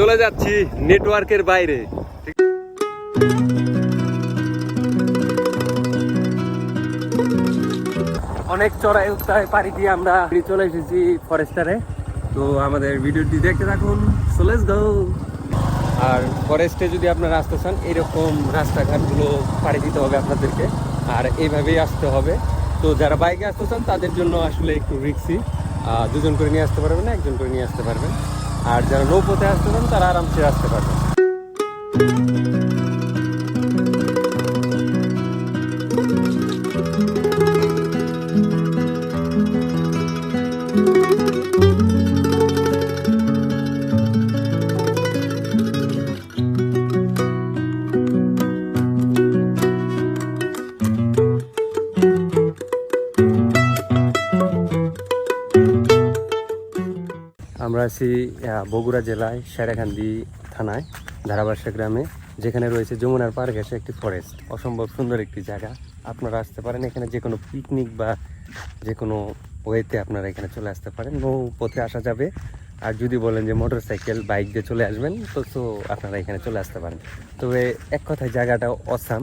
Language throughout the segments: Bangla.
চলে যাচ্ছি নেটওয়ার্কের বাইরে। অনেক চড়াই উত্তায় পাড়ি দিয়ে আমরা চলে এসেছি ফরেস্টারে তো আমাদের ভিডিওটি দেখতে থাকুন। সো লেটস গো আর ফরেস্টে যদি আপনারা আসতে চান এরকম রাস্তাঘাটগুলো পাড়ি দিতে হবে আপনাদেরকে। আর এইভাবেই আসতে হবে। তো যারা বাইকে আসতে চান তাদের জন্য আসলে একটু রিক্সি দুজন করে নিয়ে আসতে পারবেন না একজন করে নিয়ে আসতে পারবেন। আর যারা নৌপথে আসতে চান তারা আরামসে আসতে পারবেন। আমরা আছি বগুড়া জেলায় সেরাকান্দি থানায় ধারাবাসা গ্রামে, যেখানে রয়েছে যমুনার পার ঘেসে একটি ফরেস্ট অসম্ভব সুন্দর একটি জায়গা। আপনারা আসতে পারেন এখানে যে কোনো পিকনিক বা যে কোনো ওয়েতে আপনারা এখানে চলে আসতে পারেন। নৌ পথে আসা যাবে। আর যদি বলেন যে মোটর সাইকেল বাইক দিয়ে চলে আসবেন, তো তো আপনারা এখানে চলে আসতে পারেন। তবে এক কথায় জায়গাটা অসাম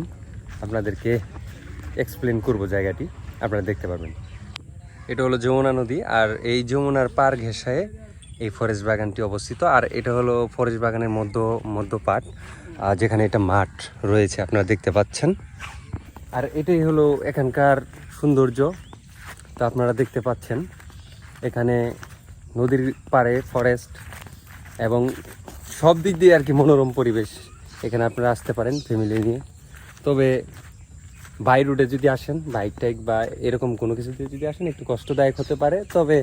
আপনাদেরকে এক্সপ্লেন করব জায়গাটি। আপনারা দেখতে পারবেন। এটা হলো যমুনা নদী। আর এই যমুনার পার ঘেঁষায় এই ফরেস্ট বাগানটি অবস্থিত। আর এটা হলো ফরেস্ট বাগানের মধ্য মধ্যপাট যেখানে এটা মাঠ রয়েছে, আপনারা দেখতে পাচ্ছেন। আর এটাই হলো এখানকার সৌন্দর্য। তো আপনারা দেখতে পাচ্ছেন, এখানে নদীর পাড়ে ফরেস্ট এবং সব দিক দিয়ে আর কি মনোরম পরিবেশ এখানে আপনারা আসতে পারেন ফ্যামিলি নিয়ে। তবে বাই রুটে যদি আসেন বাইক টাইক বা এরকম কোনো কিছু দিয়ে যদি আসেন, একটু কষ্টদায়ক হতে পারে। তবে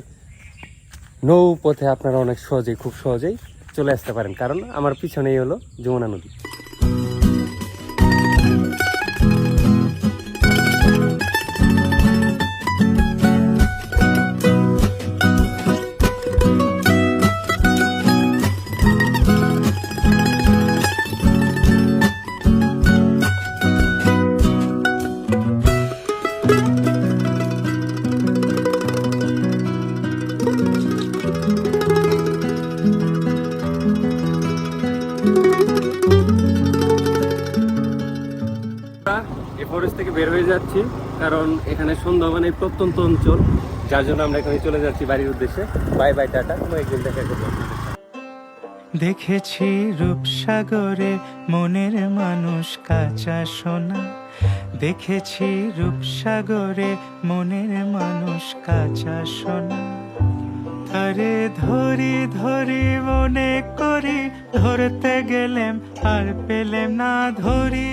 নৌ পথে আপনারা অনেক সহজেই, খুব সহজেই চলে আসতে পারেন। কারণ আমার পিছনেই হলো যমুনা নদী। এই ফরেস্ট থেকে বের হয়ে যাচ্ছি, কারণ এখানে সুন্দরবন প্রত্যন্ত অঞ্চল। যার জন্য আমরা এখানে চলে যাচ্ছি বাড়ির উদ্দেশ্যে। বাই বাই, টাটা। কোনো একদিন দেখা করব দেখেছি রূপসাগরে মনের মানুষ কাঁচা সোনা। দেখেছি রূপসাগরে মনের মানুষ কাঁচা সোনা। তারে ধরি ধরি মনে করি ধরতে গেলেম আর পেলেম না ধরি